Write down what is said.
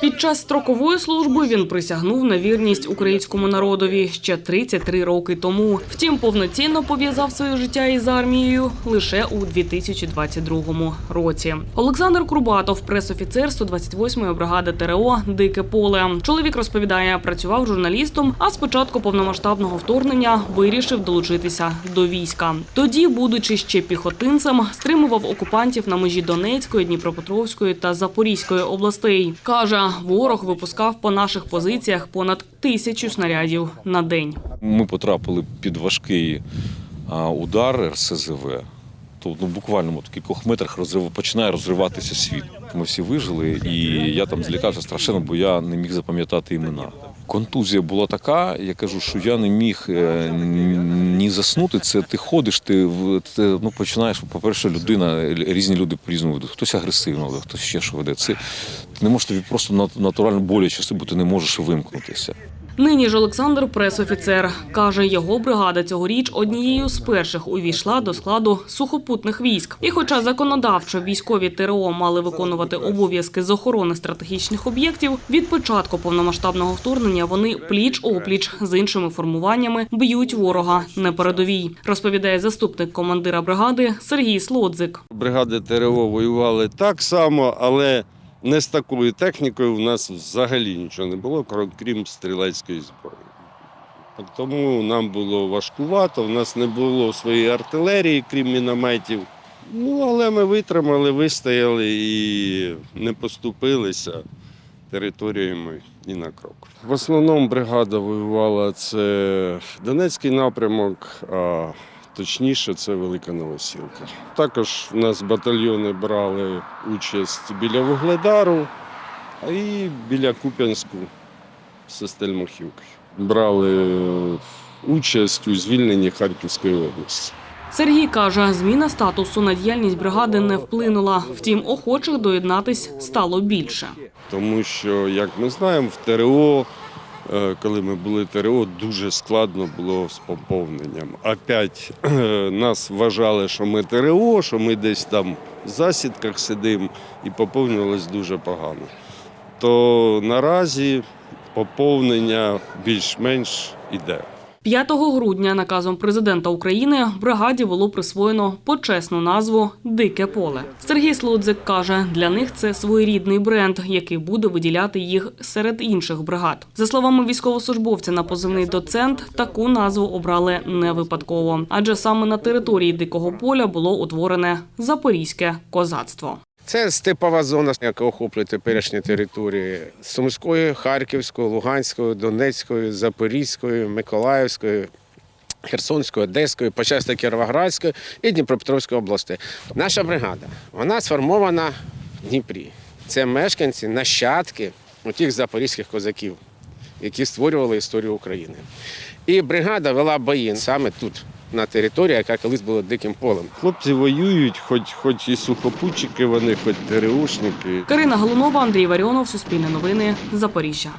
Під час строкової служби він присягнув на вірність українському народові ще 33 роки тому. Втім, повноцінно пов'язав своє життя із армією лише у 2022 році. Олександр Курбатов, пресофіцер 128-ї бригади ТРО Дике поле. Чоловік розповідає, працював журналістом, а з початку повномасштабного вторгнення вирішив долучитися до війська. Тоді, будучи ще піхотинцем, стримував окупантів на межі Донецької, Дніпропетровської та Запорізької областей. каже, ворог випускав по наших позиціях понад тисячу снарядів на день. Ми потрапили під важкий удар РСЗВ. То ну, буквально в кількох метрах розрив, починає розриватися світ. Ми всі вижили, і я там злякався страшенно, бо я не міг запам'ятати імена. Контузія була така, я кажу, що я не міг е, ні заснути. Це ти ходиш, ти, ну, починаєш, по-перше, людина, різні люди по-різному ведуть. Хтось агресивно хтось ще що веде. Це ти не можеш тобі просто нат- натурально боляче, бо ти не можеш вимкнутися. Нині ж Олександр пресофіцер каже, його бригада цьогоріч однією з перших увійшла до складу сухопутних військ. І, хоча законодавчо військові ТРО мали виконувати обов'язки з охорони стратегічних об'єктів, від початку повномасштабного вторгнення вони пліч опліч з іншими формуваннями б'ють ворога на передовій. Розповідає заступник командира бригади Сергій Слодзик. Бригади ТРО воювали так само, але не з такою технікою в нас взагалі нічого не було, крім- стрілецької зброї. Тому нам було важкувато, в нас не було своєї артилерії, крім мінометів. Ну, але ми витримали, вистояли і не поступилися територіями і на крок. В основному бригада воювала це Донецький напрямок, а точніше це Велика Новосілка. Також в нас батальйони брали участь біля Вугледару, і біля Куп'янську з Стельмахівки. Брали е, участь у звільненні Харківської області. Сергій каже, зміна статусу на діяльність бригади не вплинула. Втім, охочих доєднатись стало більше. Тому що, як ми знаємо, в ТРО, коли ми були ТРО, дуже складно було з поповненням. Опять е, нас вважали, що ми ТРО, що ми десь там в засідках сидимо, і поповнювалось дуже погано. То наразі поповнення більш-менш іде. 5 грудня наказом президента України бригаді було присвоєно почесну назву Дике поле. Сергій Слудзик каже, для них це своєрідний бренд, який буде виділяти їх серед інших бригад. За словами військовослужбовця на позивний доцент, таку назву обрали не випадково, адже саме на території дикого поля було утворене запорізьке козацтво. Це степова зона, яка охоплює теперішні території Сумської, Харківської, Луганської, Донецької, Запорізької, Миколаївської. Херсонської, Одеської, почасти Кіровоградської і Дніпропетровської області. Наша бригада вона сформована в Дніпрі. Це мешканці, нащадки тих запорізьких козаків, які створювали історію України. І бригада вела бої саме тут, на території, яка колись була диким полем. Хлопці воюють, хоч, хоч і сухопутчики вони, хоч ТРУшники. Карина Галунова, Андрій Варіонов, Суспільне новини, Запоріжжя.